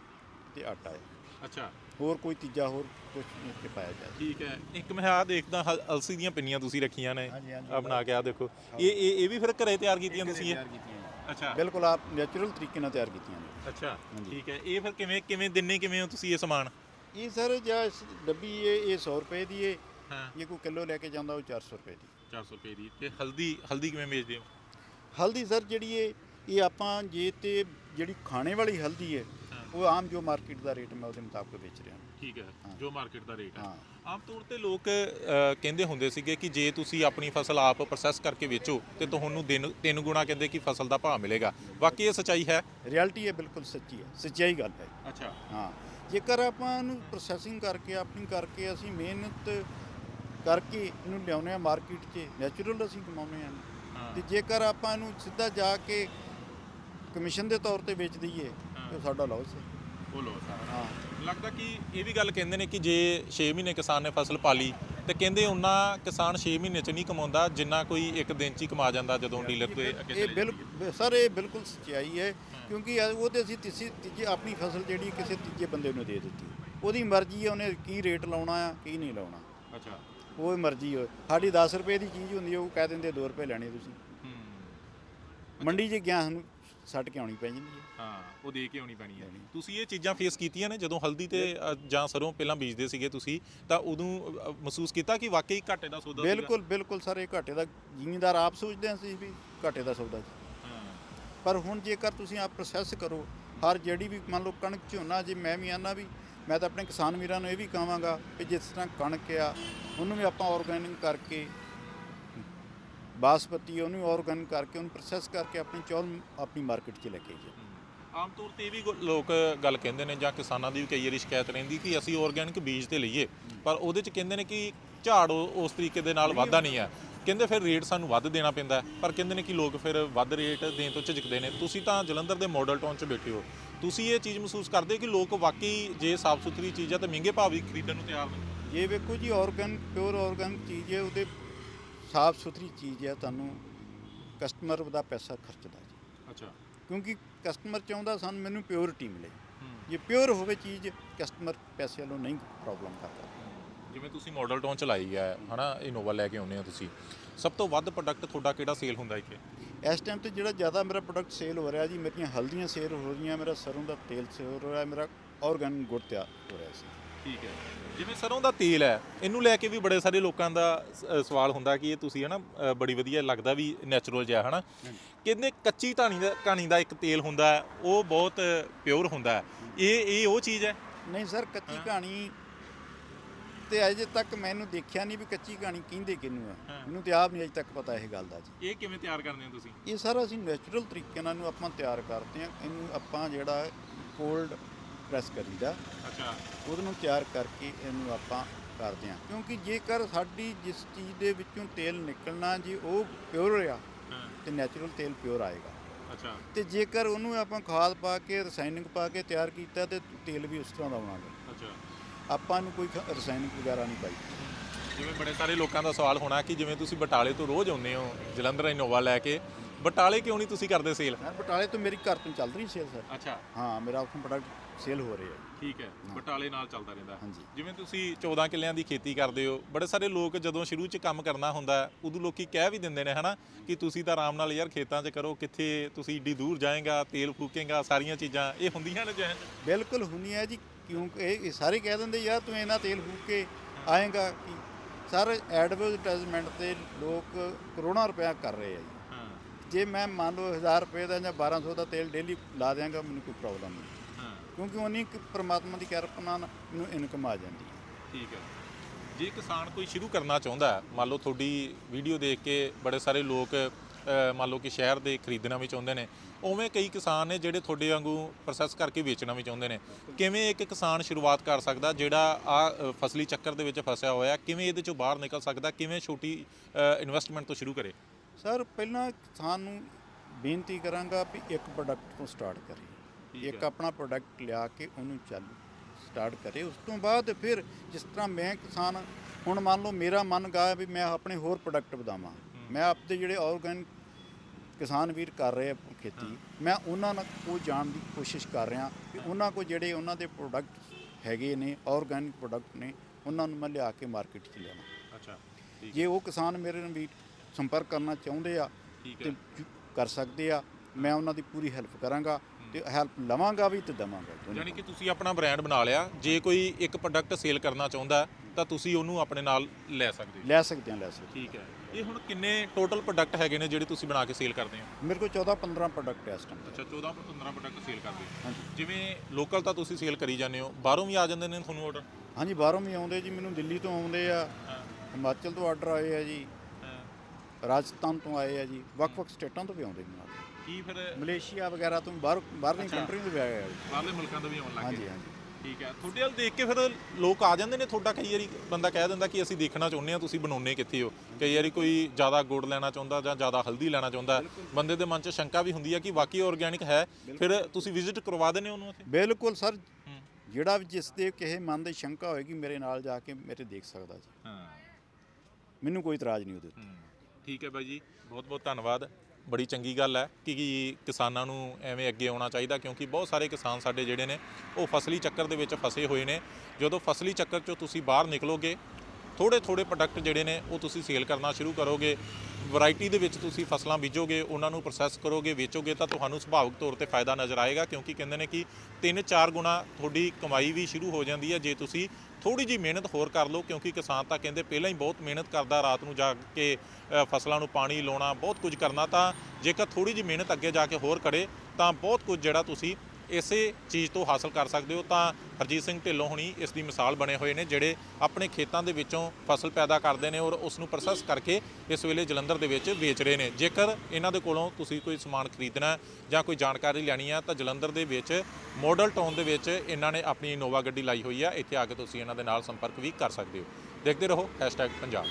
ਤੇ ਆਟਾ ਹੈ। ਅੱਛਾ। ਹੋਰ ਕੋਈ ਤੀਜਾ ਹੋਰ ਕੁਝ ਨਹੀਂ ਇੱਥੇ ਪਾਇਆ ਜਾਂਦਾ ਠੀਕ ਹੈ। ਇੱਕ ਮੈਂ ਆ ਦੇਖਦਾ ਹਲ- ਅਲਸੀ ਦੀਆਂ ਪਿੰਨੀਆਂ ਤੁਸੀਂ ਰੱਖੀਆਂ ਨੇ। ਹਾਂਜੀ, ਹਾਂਜੀ। ਆ ਬਣਾ ਕੇ ਆ ਦੇਖੋ। ਇਹ ਇਹ ਇਹ ਵੀ ਫਿਰ ਘਰੇ ਤਿਆਰ ਕੀਤੀਆਂ ਤੁਸੀਂ ਇਹ? ਤਿਆਰ ਕੀਤੀਆਂ ਜੀ। ਅੱਛਾ। ਬਿਲਕੁਲ ਆਪ ਨੈਚੁਰਲ ਤਰੀਕੇ ਨਾਲ ਤਿਆਰ ਕੀਤੀਆਂ ਨੇ। ਅੱਛਾ। ਠੀਕ ਹੈ। ਇਹ ਫਿਰ ਕਿਵੇਂ ਕਿਵੇਂ ਦਿੰਨੇ ਕਿਵੇਂ ਹੋ ਤੁਸੀਂ ਇਹ ਸਮਾਨ? ਇਹ ਸਰ ਜਾਂ ਇਸ ਡੱਬੀ ਇਹ ਇਹ 100 ਰੁਪਏ ਦੀ ਹੈ ਹਾਂ। ਇਹ ਕੋਈ ਕਿਲੋ ਲੈ ਕੇ ਜਾਂਦਾ ਉਹ 400 ਰੁਪਏ ਦੀ। 400 ਰੁਪਏ ਦੀ। ਤੇ ਹਲਦੀ ਹਲਦੀ ਕਿਵੇਂ ਵੇਚਦੇ ਹੋ? ਹਲਦੀ ਸਰ ਜਿਹੜੀ ਹੈ ਇਹ ਆਪਾਂ ਜੇ ਤੇ ਜਿਹੜੀ ਖਾਣੇ ਵਾਲੀ ਹਲਦੀ ਹਾਂ। ਉਹ ਆਮ ਜੋ ਮਾਰਕੀਟ ਦਾ ਰੇਟ ਮੈਂ ਉਹਦੇ ਮੁਤਾਬਕ ਵੇਚ ਰਿਹਾ ਠੀਕ ਹੈ ਹਾਂ। ਜੋ ਮਾਰਕੀਟ ਦਾ ਰੇਟ ਹੈ। ਹਾਂ। ਆਮ ਤੌਰ ਤੇ ਲੋਕ ਅ, ਕਹਿੰਦੇ ਹੁੰਦੇ ਸੀਗੇ ਕਿ ਜੇ ਤੁਸੀਂ ਆਪਣੀ ਫਸਲ ਆਪ ਪ੍ਰੋਸੈਸ ਕਰਕੇ ਵੇਚੋ ਤੇ ਤੁਹਾਨੂੰ ਦਿਨ ਤਿੰਨ ਗੁਣਾ ਕਹਿੰਦੇ ਕਿ ਫਸਲ ਦਾ ਭਾਅ ਮਿਲੇਗਾ। ਵਾਕਈ ਇਹ ਸੱਚਾਈ ਹੈ? ਰਿਐਲਿਟੀ ਇਹ ਬਿਲਕੁਲ ਸੱਚੀ ਹੈ। ਸੱਚਾਈ ਗੱਲ ਹੈ। ਅੱਛਾ। ਹਾਂ। ਜੇਕਰ ਆਪਾਂ ਇਹਨੂੰ ਪ੍ਰੋਸੈਸਿੰਗ ਕਰਕੇ ਆਪਣੀ ਕਰਕੇ ਅਸੀਂ ਮਿਹਨਤ ਕਰਕੇ ਇਹਨੂੰ ਲਿਆਉਂਦੇ ਆ ਮਾਰਕੀਟ 'ਚ ਨੈਚੁਰਲ ਅਸੀਂ ਕਮਾਉਂਦੇ ਆ ਹਾਂ। ਤੇ ਜੇਕਰ ਆਪਾਂ ਇਹਨੂੰ ਸਿੱਧਾ ਜਾ ਕੇ ਕਮਿਸ਼ਨ ਦੇ ਤੌਰ ਤੇ ਵੇਚ ਦਈਏ ਹਾਂ। ਤੇ ਸਾਡਾ ਲਾਸ ਹੈ ਉਹ ਲੋ ਸਾਰਾ। ਹਾਂ ਲੱਗਦਾ ਕਿ ਇਹ ਵੀ ਗੱਲ ਕਹਿੰਦੇ ਨੇ ਕਿ ਜੇ 6 ਮਹੀਨੇ ਕਿਸਾਨ ਨੇ ਫਸਲ ਪਾਲੀ ਤੇ ਕਹਿੰਦੇ ਉਹਨਾਂ ਕਿਸਾਨ 6 ਮਹੀਨੇ ਚ ਨਹੀਂ ਕਮਾਉਂਦਾ ਜਿੰਨਾ ਕੋਈ ਇੱਕ ਦਿਨ ਚ ਹੀ ਕਮਾ ਜਾਂਦਾ ਜਦੋਂ ਡੀਲਰ ਤੋਂ ਇਹ ਅੱਗੇ ਇਹ ਚਲੇ ਬਿਲਕੁਲ ਸਰ ਇਹ ਬਿਲਕੁਲ ਸੱਚਾਈ ਹੈ ਕਿਉਂਕਿ ਉਹ ਤੇ ਅਸੀਂ ਤੀਸੀ ਤੀਜੇ ਆਪਣੀ ਫਸਲ ਜਿਹੜੀ ਕਿਸੇ ਤੀਜੇ ਬੰਦੇ ਨੂੰ ਦੇ ਦਿੱਤੀ। ਉਹਦੀ ਮਰਜ਼ੀ ਹੈ ਉਹਨੇ ਕੀ ਰੇਟ ਲਾਉਣਾ ਆ ਕੀ ਨਹੀਂ ਲਾਉਣਾ। ਅੱਛਾ। ਉਹ ਮਰਜ਼ੀ ਹੋਏ ਸਾਡੀ 10 ਰੁਪਏ ਦੀ ਚੀਜ਼ ਹੁੰਦੀ ਹੈ ਉਹ ਕਹਿ ਦਿੰਦੇ 2 ਰੁਪਏ ਲੈਣੇ ਤੁਸੀਂ। ਮੰਡੀ 'ਚ ਗਿਆ ਸਾਨੂੰ। ਛੱਡ ਕੇ ਆਉਣੀ ਪੈ ਜਾਂਦੀ ਹੈ ਹਾਂ ਉਹ ਦੇ ਕੇ ਆਉਣੀ ਪੈਣੀ ਹੈ। ਤੁਸੀਂ ਇਹ ਚੀਜ਼ਾਂ ਫੇਸ ਕੀਤੀਆਂ ਨੇ ਜਦੋਂ ਹਲਦੀ ਤੇ ਅ, ਜਾਂ ਸਰੋਂ ਪਹਿਲਾਂ ਬੀਜਦੇ ਸੀਗੇ ਤੁਸੀਂ ਤਾਂ ਉਦੋਂ ਅ, ਮਹਿਸੂਸ ਕੀਤਾ ਕਿ ਵਾਕਈ ਘਾਟੇ ਦਾ ਸੌਦਾ ਸੀਗਾ? ਬਿਲਕੁਲ ਬਿਲਕੁਲ ਸਰ ਇਹ ਘਾਟੇ ਦਾ ਜ਼ਿਮੀਂਦਾਰ ਆਪ ਸੋਚਦੇ ਸੀ ਵੀ ਘਾਟੇ ਦਾ ਸੌਦਾ ਜੀ ਹਾਂ ਪਰ ਹੁਣ ਜੇਕਰ ਤੁਸੀਂ ਆਪ ਪ੍ਰੋਸੈਸ ਕਰੋ ਹਰ ਜਿਹੜੀ ਵੀ ਮੰਨ ਲਓ ਕਣਕ ਝੋਨਾ ਜੇ ਮੈਂ ਵੀ ਆਨਾ ਵੀ ਮੈਂ ਤਾਂ ਆਪਣੇ ਕਿਸਾਨ ਵੀਰਾਂ ਨੂੰ ਇਹ ਵੀ ਕਹਾਂਗਾ ਕਿ ਜਿਸ ਤਰ੍ਹਾਂ ਕਣਕ ਆ ਉਹਨੂੰ ਵੀ ਆਪਾਂ ਆਰਗੈਨਿਕ ਕਰਕੇ ਬਾਸਪਤੀ ਉਹਨੂੰ ਆਰਗੈਨਿਕ ਕਰਕੇ ਉਹਨੂੰ ਪ੍ਰੋਸੈਸ ਕਰਕੇ ਆਪਣੀ ਚੌਲ ਆਪਣੀ ਮਾਰਕੀਟ 'ਚ ਲੈ ਕੇ ਜਾਈਏ ਆਮ ਤੌਰ ਤੇ ਇਹ ਵੀ ਲੋਕ ਗੱਲ ਕਹਿੰਦੇ ਨੇ ਜਾਂ ਕਿਸਾਨਾਂ ਦੀ ਵੀ ਕਈ ਵਾਰੀ ਸ਼ਿਕਾਇਤ ਰਹਿੰਦੀ ਕਿ ਅਸੀਂ ਆਰਗੈਨਿਕ ਬੀਜ ਤੇ ਲਈਏ ਪਰ ਉਹਦੇ ਚ ਕਹਿੰਦੇ ਨੇ ਕਿ ਝਾੜ ਉਸ ਤਰੀਕੇ ਦੇ ਨਾਲ ਵਾਧਾ ਨਹੀਂ ਹੈ। ਕਹਿੰਦੇ ਫਿਰ ਰੇਟ ਸਾਨੂੰ ਵੱਧ ਦੇਣਾ ਪੈਂਦਾ। ਪਰ ਕਹਿੰਦੇ ਨੇ ਕਿ ਲੋਕ ਫਿਰ ਵੱਧ ਰੇਟ ਦੇਣ ਤੋਂ ਝਿਜਕਦੇ ਨੇ। ਤੁਸੀਂ ਤਾਂ ਜਲੰਧਰ ਦੇ ਮਾਡਲ ਟਾਊਨ 'ਚ ਬੈਠੇ ਹੋ। ਤੁਸੀਂ ਇਹ ਚੀਜ਼ ਮਹਿਸੂਸ ਕਰਦੇ ਹੋ ਕਿ ਲੋਕ ਵਾਕਈ ਜੇ ਸਾਫ਼ ਸੁਥਰੀ ਚੀਜ਼ ਹੈ ਤਾਂ ਮਹਿੰਗੇ ਭਾਅ ਵੀ ਖਰੀਦਣ ਨੂੰ ਤਿਆਰ ਨੇ? ਇਹ ਵੇਖੋ ਜੀ ਆਰਗੈਨਿਕ ਪਿਓਰ ਆਰਗੈਨਿਕ ਚੀਜ਼ ਹੈ ਉਹਦੇ ਸਾਫ਼ ਸੁਥਰੀ ਚੀਜ਼ ਹੈ ਤੁਹਾਨੂੰ ਕਸਟਮਰ ਦਾ ਪੈਸਾ ਖਰਚਦਾ ਜੀ। ਅੱਛਾ। ਕਿਉਂਕਿ ਕਸਟਮਰ ਚਾਹੁੰਦਾ ਸਾਨੂੰ ਮੈਨੂੰ ਪਿਓਰਿਟੀ ਮਿਲੇ। ਜੇ ਪਿਓਰ ਹੋਵੇ ਚੀਜ਼ ਕਸਟਮਰ ਪੈਸੇ ਵੱਲੋਂ ਨਹੀਂ ਪ੍ਰੋਬਲਮ ਕਰਦਾ। ਜਿਵੇਂ ਤੁਸੀਂ ਮਾਡਲ ਟਾਊਨ ਚ ਲਾਈ ਹੈ ਹਨਾ ਇਨੋਵਾ ਲੈ ਕੇ ਆਉਂਦੇ ਹੋ ਤੁਸੀਂ ਸਭ ਤੋਂ ਵੱਧ ਪ੍ਰੋਡਕਟ ਤੁਹਾਡਾ ਕਿਹੜਾ ਸੇਲ ਹੁੰਦਾ ਇੱਥੇ? ਇਸ ਟਾਈਮ ਤੇ ਜਿਹੜਾ ਜ਼ਿਆਦਾ ਮੇਰਾ ਪ੍ਰੋਡਕਟ ਸੇਲ ਹੋ ਰਿਹਾ ਜੀ ਮੇਰੀਆਂ ਹਲਦੀਆਂ ਸੇਲ ਹੋ ਰਹੀਆਂ ਮੇਰਾ ਸਰੋਂ ਦਾ ਤੇਲ ਸੇਲ ਹੋ ਰਿਹਾ ਮੇਰਾ ਆਰਗੈਨਿਕ ਗੁੜ ਤਿਆਰ ਹੋ ਰਿਹਾ ਸੀ। ਠੀਕ ਹੈ। ਜਿਵੇਂ ਸਰੋਂ ਦਾ ਤੇਲ ਹੈ ਇਹਨੂੰ ਲੈ ਕੇ ਵੀ ਬੜੇ ਸਾਰੇ ਲੋਕਾਂ ਦਾ ਸ- ਸਵਾਲ ਹੁੰਦਾ ਕਿ ਇਹ ਤੁਸੀਂ ਹਨਾ ਅ, ਬੜੀ ਵਧੀਆ ਲੱਗਦਾ ਵੀ ਨੈਚੁਰਲ ਜਿਹਾ ਹਨਾ। ਕਹਿੰਦੇ ਕੱਚੀ ਧਾਣੀ ਦਾ ਕਹਾਣੀ ਦਾ ਇੱਕ ਤੇਲ ਹੁੰਦਾ ਹੈ, ਉਹ ਬਹੁਤ ਪਿਓਰ ਹੁੰਦਾ ਹੈ। ਇਹ ਇਹ ਉਹ ਚੀਜ਼ ਹੈ? ਨਹੀਂ ਸਰ ਕੱਚੀ ਕਹਾਣੀ ਤੇ ਅਜੇ ਤੱਕ ਮੈਨੂੰ ਦੇਖਿਆ ਨਹੀਂ ਵੀ ਕੱਚੀ ਕਹਾਣੀ ਕਹਿੰਦੇ ਕਿਹਨੂੰ ਆ। ਹਾਂ। ਮੈਨੂੰ ਤੇ ਆਪ ਨਹੀਂ ਅਜੇ ਤੱਕ ਪਤਾ ਇਹ ਗੱਲ ਦਾ ਜੀ। ਇਹ ਕਿਵੇਂ ਤਿਆਰ ਕਰਦੇ ਹੋ ਤੁਸੀਂ? ਇਹ ਸਾਰਾ ਅਸੀਂ ਨੈਚੁਰਲ ਤਰੀਕੇ ਨਾਲ ਇਹਨੂੰ ਆਪਾਂ ਤਿਆਰ ਕਰਦੇ ਹਾਂ। ਇਹਨੂੰ ਆਪਾਂ ਜਿਹੜਾ ਕੋਲਡ ਪ੍ਰੈਸ ਕਰੀਦਾ। ਅੱਛਾ। ਉਹਦੇ ਨੂੰ ਤਿਆਰ ਕਰਕੇ ਇਹਨੂੰ ਆਪਾਂ ਕਰਦੇ ਹਾਂ। ਕਿਉਂਕਿ ਜੇਕਰ ਸਾਡੀ ਜਿਸ ਚੀਜ਼ ਦੇ ਵਿੱਚੋਂ ਤੇਲ ਨਿਕਲਣਾ ਜੀ ਉਹ ਪਿਓਰ ਆ ਹਾਂ। ਤੇ ਨੈਚੁਰਲ ਤੇਲ ਪਿਓਰ ਆਏਗਾ। ਅੱਛਾ। ਤੇ ਜੇਕਰ ਉਹਨੂੰ ਆਪਾਂ ਖਾਦ ਪਾ ਕੇ ਰਸਾਇਣਿਕ ਪਾ ਕੇ ਤਿਆਰ ਕੀਤਾ ਤੇ ਤੇਲ ਵੀ ਉਸ ਤਰ੍ਹਾਂ ਦਾ ਬਣਾਉਂਦੇ ਅੱਛਾ। ਆਪਾਂ ਨੂੰ ਕੋਈ ਰਸਾਇਣਿਕ ਵਗੈਰਾ ਨਹੀਂ ਪਾਈ। ਜਿਵੇਂ ਬੜੇ ਸਾਰੇ ਲੋਕਾਂ ਦਾ ਸਵਾਲ ਹੋਣਾ ਕਿ ਜਿਵੇਂ ਤੁਸੀਂ ਬਟਾਲੇ ਤੋਂ ਰੋਜ਼ ਆਉਂਦੇ ਹੋ ਜਲੰਧਰ ਇਨੋਵਾ ਲੈ ਕੇ ਬਟਾਲੇ ਕਿਉਂ ਨਹੀਂ ਤੁਸੀਂ ਕਰਦੇ ਸੇਲ ਮੈਂ ਬਟਾਲੇ ਤੋਂ ਮੇਰੀ ਘਰ ਤੋਂ ਚੱਲ ਰਹੀ ਸੇਲ ਸਰ ਅੱਛਾ। ਹਾਂ ਮੇਰਾ ਉੱਥੋਂ ਪ੍ਰੋਡਕਟ ਸੇਲ ਹੋ ਰਿਹਾ ਹੈ। ਠੀਕ ਹੈ ਬਟਾਲੇ ਨਾਲ ਚੱਲਦਾ ਰਹਿੰਦਾ। ਹਾਂਜੀ। ਜਿਵੇਂ ਤੁਸੀਂ 14 ਕਿੱਲਿਆਂ ਦੀ ਖੇਤੀ ਕਰਦੇ ਹੋ ਬੜੇ ਸਾਰੇ ਲੋਕ ਜਦੋਂ ਸ਼ੁਰੂ 'ਚ ਕੰਮ ਕਰਨਾ ਹੁੰਦਾ ਹੈ, ਉਦੋਂ ਲੋਕੀ ਕਹਿ ਵੀ ਦਿੰਦੇ ਨੇ ਹਨਾ ਕਿ ਤੁਸੀਂ ਤਾਂ ਆਰਾਮ ਨਾਲ ਯਾਰ ਖੇਤਾਂ 'ਚ ਕਰੋ ਕਿੱਥੇ ਤੁਸੀਂ ਏਡੀ ਦੂਰ ਜਾਏਗਾ ਤੇਲ ਫੂਕੇਗਾ ਸਾਰੀਆਂ ਚੀਜ਼ਾਂ ਇਹ ਹੁੰਦੀਆਂ ਨੇ ਜਹਿਨ ਬਿਲਕੁਲ ਹੁੰਦੀ ਹੈ ਜੀ ਕਿਉਂਕਿ ਇਹ ਇਹ ਸਾਰੇ ਕਹਿ ਦਿੰਦੇ ਯਾਰ ਤੂੰ ਇਹਨਾਂ ਤੇਲ ਫੂਕ ਕੇ ਆਏਗਾ ਕਿ ਸਰ ਐਡਵਰਟਾਈਜ਼ਮੈਂਟ ਤੇ ਲੋਕ ਕਰੋੜਾਂ ਰੁਪਇਆ ਕਰ ਰਹੇ ਆ ਜੀ। ਜੇ ਮੈਂ ਮੰਨ ਲਓ 1000 ਰੁਪਏ ਦਾ ਜਾਂ 1200 ਦਾ ਤੇਲ ਡੇਲੀ ਲਾ ਦਿਆਂਗਾ ਮੈਨੂੰ ਕੋਈ ਪ੍ਰੋਬਲਮ ਨਹੀਂ। ਹਾਂ। ਕਿਉਂਕਿ ਉਨੀ ਕੁ ਪ੍ਰਮਾਤਮਾ ਦੀ ਕਿਰਪਾ ਨਾਲ ਮੈਨੂੰ ਇਨਕਮ ਆ ਜਾਂਦੀ ਹੈ। ਠੀਕ ਹੈ। ਜੇ ਕਿਸਾਨ ਕੋਈ ਸ਼ੁਰੂ ਕਰਨਾ ਚਾਹੁੰਦਾ ਹੈ, ਮੰਨ ਲਓ ਤੁਹਾਡੀ ਵੀਡੀਓ ਦੇਖ ਕੇ ਬੜੇ ਸਾਰੇ ਲੋਕ ਅ, ਮੰਨ ਲਓ ਕਿ ਸ਼ਹਿਰ ਦੇ ਖਰੀਦਣਾ ਵੀ ਚਾਹੁੰਦੇ ਨੇ ਉਵੇਂ ਕਈ ਕਿਸਾਨ ਨੇ ਜਿਹੜੇ ਤੁਹਾਡੇ ਵਾਂਗੂ ਪ੍ਰੋਸੈਸ ਕਰਕੇ ਵੇਚਣਾ ਵੀ ਚਾਹੁੰਦੇ ਨੇ। ਕਿਵੇਂ ਇੱਕ ਕਿਸਾਨ ਸ਼ੁਰੂਆਤ ਕਰ ਸਕਦਾ ਜਿਹੜਾ ਆ ਫਸਲੀ ਚੱਕਰ ਦੇ ਵਿੱਚ ਫਸਿਆ ਹੋਇਆ ਕਿਵੇਂ ਇਹਦੇ ਚੋਂ ਬਾਹਰ ਨਿਕਲ ਸਕਦਾ ਕਿਵੇਂ ਛੋਟੀ ਇਨਵੈਸਟਮੈਂਟ ਤੋਂ ਸ਼ੁਰੂ ਕਰੇ? ਸਰ ਪਹਿਲਾਂ ਕਿਸਾਨ ਨੂੰ ਬੇਨਤੀ ਕਰਾਂਗਾ ਵੀ ਇੱਕ ਪ੍ਰੋਡਕਟ ਤੋਂ ਸਟਾਰਟ ਕਰੇ ਇੱਕ। ਆਪਣਾ ਪ੍ਰੋਡਕਟ ਲਿਆ ਕੇ ਉਹਨੂੰ ਚਾਲੂ ਸਟਾਰਟ ਕਰੇ ਉਸ ਤੋਂ ਬਾਅਦ ਫਿਰ ਜਿਸ ਤਰ੍ਹਾਂ ਮੈਂ ਕਿਸਾਨ ਹੁਣ ਮੰਨ ਲਓ ਮੇਰਾ ਮਨ ਗਾ ਵੀ ਮੈਂ ਆਪਣੇ ਹੋਰ ਪ੍ਰੋਡਕਟ ਵਧਾਵਾਂ। ਮੈਂ ਆਪਦੇ ਜਿਹੜੇ ਆਰਗੈਨਿਕ ਕਿਸਾਨ ਵੀਰ ਕਰ ਰਹੇ ਆ ਖੇਤੀ ਮੈਂ ਉਹਨਾਂ ਨਾਲ ਕੋਲ ਜਾਣ ਦੀ ਕੋਸ਼ਿਸ਼ ਕਰ ਰਿਹਾ ਵੀ ਉਹਨਾਂ ਕੋ ਜਿਹੜੇ ਉਹਨਾਂ ਦੇ ਪ੍ਰੋਡਕਟ ਹੈਗੇ ਨੇ ਆਰਗੈਨਿਕ ਪ੍ਰੋਡਕਟ ਨੇ ਉਹਨਾਂ ਨੂੰ ਮੈਂ ਲਿਆ ਕੇ ਮਾਰਕੀਟ 'ਚ ਲਿਆਵਾਂ। ਅੱਛਾ ਜੇ ਉਹ ਕਿਸਾਨ ਮੇਰੇ ਨਾਲ ਵੀ ਸੰਪਰਕ ਕਰਨਾ ਚਾਹੁੰਦੇ ਆ ਠੀਕ ਤੇ ਹੈ। ਕਰ ਸਕਦੇ ਆ। ਮੈਂ ਉਹਨਾਂ ਦੀ ਪੂਰੀ ਹੈਲਪ ਕਰਾਂਗਾ ਤੇ ਹੈਲਪ ਲਵਾਂਗਾ ਵੀ ਤੇ ਦਵਾਂਗਾ ਦੋਨੋਂ। ਯਾਨੀ ਕਿ ਤੁਸੀਂ ਆਪਣਾ ਬ੍ਰਾਂਡ ਬਣਾ ਲਿਆ। ਜੇ ਕੋਈ ਇੱਕ ਪ੍ਰੋਡਕਟ ਸੇਲ ਕਰਨਾ ਚਾਹੁੰਦਾ ਹੈ, ਤਾਂ ਤੁਸੀਂ ਉਹਨੂੰ ਆਪਣੇ ਨਾਲ ਲੈ ਸਕਦੇ ਹੋ। ਲੈ ਸਕਦੇ ਆ ਲੈ ਸਕਦੇ ਠੀਕ ਹੈ। ਇਹ ਹੁਣ ਕਿੰਨੇ ਟੋਟਲ ਪ੍ਰੋਡਕਟ ਹੈਗੇ ਨੇ ਜਿਹੜੇ ਤੁਸੀਂ ਬਣਾ ਕੇ ਸੇਲ ਕਰਦੇ ਹੋ? ਮੇਰੇ ਕੋਲ 14 15 ਪ੍ਰੋਡਕਟ ਹੈ ਇਸ ਟਾਈਮ ਅੱਛਾ 14 ਤੋਂ 15 ਪ੍ਰੋਡਕਟ ਸੇਲ ਕਰਦੇ ਹੋ। ਹਾਂਜੀ। ਜਿਵੇਂ ਲੋਕਲ ਤਾਂ ਤੁਸੀਂ ਸੇਲ ਕਰੀ ਜਾਂਦੇ ਹੋ। ਬਾਹਰੋਂ ਵੀ ਆ ਜਾਂਦੇ ਨੇ ਤੁਹਾਨੂੰ ਆਰਡਰ ਹਾਂਜੀ ਬਾਹਰੋਂ ਵੀ ਆਉਂਦੇ ਜੀ। ਮੈਨੂੰ ਦਿੱਲੀ ਤੋਂ ਆਉਂਦੇ ਆ। ਹਿਮਾਚਲ ਤੋਂ ਆਰਡਰ ਆਏ ਆ ਜੀ। ਰਾਜਸਥਾਨ ਤੋਂ ਆਏ ਆ ਜੀ ਵੱਖ-ਵੱਖ ਸਟੇਟਾਂ ਤੋਂ ਵੀ ਆਉਂਦੇ ਨੇ ਨਾਲ। ਕੀ ਫਿਰ ਮਲੇਸ਼ੀਆ ਵਗੈਰਾ ਤੋਂ ਬਾਹਰ ਬਾਹਰਲੀ ਅੱਛਾ। ਕੰਟਰੀ ਤੋਂ ਵੀ ਆਏ ਆ ਜੀ। ਬਾਹਰਲੇ ਮੁਲਕਾਂ ਤੋਂ ਵੀ ਆਉਣ ਲੱਗ ਹਾਂਜੀ ਗਏ। ਹਾਂਜੀ ਠੀਕ ਹੈ। ਤੁਹਾਡੇ ਵੱਲ ਦੇਖ ਕੇ ਫਿਰ ਲੋਕ ਆ ਜਾਂਦੇ ਨੇ ਤੁਹਾਡਾ ਕਈ ਵਾਰੀ ਬੰਦਾ ਕਹਿ ਦਿੰਦਾ ਕਿ ਅਸੀਂ ਦੇਖਣਾ ਚਾਹੁੰਦੇ ਆ ਤੁਸੀਂ ਬਣਾਉਣੇ ਕਿੱਥੇ ਹੋ? ਕਈ ਵਾਰੀ ਕੋਈ ਜ਼ਿਆਦਾ ਗੁੜ ਲੈਣਾ ਚਾਹੁੰਦਾ ਜਾਂ ਜ਼ਿਆਦਾ ਹਲਦੀ ਲੈਣਾ ਚਾਹੁੰਦਾ। ਬੰਦੇ ਦੇ ਮਨ 'ਚ ਸ਼ੰਕਾ ਵੀ ਹੁੰਦੀ ਹੈ ਕਿ ਵਾਕਈ ਆਰਗੈਨਿਕ ਹੈ। ਫਿਰ ਤੁਸੀਂ ਵਿਜ਼ਿਟ ਕਰਵਾ ਦਿੰਦੇ ਹੋ ਉਹਨੂੰ ਉੱਥੇ ਬਿਲਕੁਲ ਸਰ। ਹੂੰ। ਜਿਹੜਾ ਵੀ ਜਿਸ ਦੇ ਕਿਸੇ ਮਨ ਦੇ ਸ਼ੰਕਾ ਹੋਏਗੀ ਮੇਰੇ ਨਾਲ ਜਾ ਕੇ ਮੇਰੇ ਦੇਖ ਸਕਦਾ ਜੀ। ਹਾਂ। ਮੈਨੂੰ ਕੋਈ ਇਤਰਾਜ਼ ਨਹੀਂ ਉਹਦੇ ਉੱਤੇ। ਠੀਕ ਹੈ ਬਾਈ ਜੀ, ਬਹੁਤ ਬਹੁਤ ਧੰਨਵਾਦ। ਬੜੀ ਚੰਗੀ ਗੱਲ ਹੈ ਕਿ ਕਿਸਾਨਾਂ ਨੂੰ ਐਵੇਂ ਅੱਗੇ ਆਉਣਾ ਚਾਹੀਦਾ ਕਿਉਂਕਿ ਬਹੁਤ ਸਾਰੇ ਕਿਸਾਨ ਸਾਡੇ ਜਿਹੜੇ ਨੇ ਉਹ ਫਸਲੀ ਚੱਕਰ ਦੇ ਵਿੱਚ ਫਸੇ ਹੋਏ ਨੇ। ਜਦੋਂ ਫਸਲੀ ਚੱਕਰ ਚੋਂ ਤੁਸੀਂ ਬਾਹਰ ਨਿਕਲੋਗੇ ਥੋੜੇ ਥੋੜੇ ਪ੍ਰੋਡਕਟ ਜਿਹੜੇ ਨੇ ਉਹ ਤੁਸੀਂ ਸੇਲ ਕਰਨਾ ਸ਼ੁਰੂ ਕਰੋਗੇ ਵੈਰਾਈਟੀ ਦੇ ਵਿੱਚ ਤੁਸੀਂ ਫਸਲਾਂ ਬੀਜੋਗੇ, ਉਹਨਾਂ ਨੂੰ ਪ੍ਰੋਸੈਸ ਕਰੋਗੇ, ਵੇਚੋਗੇ ਤਾਂ ਤੁਹਾਨੂੰ ਸੁਭਾਵਿਕ ਤੌਰ ਤੇ ਫਾਇਦਾ ਨਜ਼ਰ ਆਏਗਾ ਕਿਉਂਕਿ ਕਹਿੰਦੇ ਨੇ ਕਿ 3-4 ਗੁਣਾ ਤੁਹਾਡੀ ਕਮਾਈ ਵੀ ਸ਼ੁਰੂ ਹੋ ਜਾਂਦੀ ਹੈ ਜੇ ਤੁਸੀਂ ਥੋੜੀ ਜੀ ਮਿਹਨਤ ਹੋਰ ਕਰ ਲਓ ਕਿਉਂਕਿ ਕਿਸਾਨ ਤਾਂ ਕਹਿੰਦੇ ਪਹਿਲਾਂ ਹੀ ਬਹੁਤ ਮਿਹਨਤ ਕਰਦਾ ਰਾਤ ਨੂੰ ਜਾ ਕੇ ਫਸਲਾਂ ਨੂੰ ਪਾਣੀ ਲਾਉਣਾ, ਬਹੁਤ ਕੁਝ ਕਰਨਾ ਤਾਂ ਜੇਕਰ ਥੋੜੀ ਜੀ ਮਿਹਨਤ ਅੱਗੇ ਜਾ ਕੇ ਹੋਰ ਕਰੇ ਤਾਂ ਬਹੁਤ ਕੁਝ ਜਿਹੜਾ ਤੁਸੀਂ ਇਸੇ ਚੀਜ਼ ਤੋਂ ਹਾਸਲ ਕਰ ਸਕਦੇ ਹੋ ਤਾਂ ਹਰਜੀਤ ਸਿੰਘ ਢਿੱਲੋਂ ਹੁਣੀ ਇਸ ਦੀ ਮਿਸਾਲ ਬਣੇ ਹੋਏ ਨੇ, ਜਿਹੜੇ ਆਪਣੇ ਖੇਤਾਂ ਦੇ ਵਿੱਚੋਂ ਫਸਲ ਪੈਦਾ ਕਰਦੇ ਨੇ ਔਰ ਉਸ ਨੂੰ ਪ੍ਰੋਸੈਸ ਕਰਕੇ ਇਸ ਵੇਲੇ ਜਲੰਧਰ ਦੇ ਵਿੱਚ ਵੇਚ ਰਹੇ ਨੇ। ਜੇਕਰ ਇਹਨਾਂ ਦੇ ਕੋਲੋਂ ਤੁਸੀਂ ਕੋਈ ਸਮਾਨ ਖਰੀਦਣਾ ਜਾਂ ਕੋਈ ਜਾਣਕਾਰੀ ਲੈਣੀ ਹੈ ਤਾਂ ਜਲੰਧਰ ਦੇ ਵਿੱਚ ਮਾਡਲ ਟਾਊਨ ਦੇ ਵਿੱਚ ਇਹਨਾਂ ਨੇ ਆਪਣੀ ਇਨੋਵਾ ਗੱਡੀ ਲਾਈ ਹੋਈ ਆ। ਇੱਥੇ ਆ ਕੇ ਤੁਸੀਂ ਇਹਨਾਂ ਦੇ ਨਾਲ ਸੰਪਰਕ ਵੀ ਕਰ ਸਕਦੇ ਹੋ। ਦੇਖਦੇ ਰਹੋ #ਪੰਜਾਬ।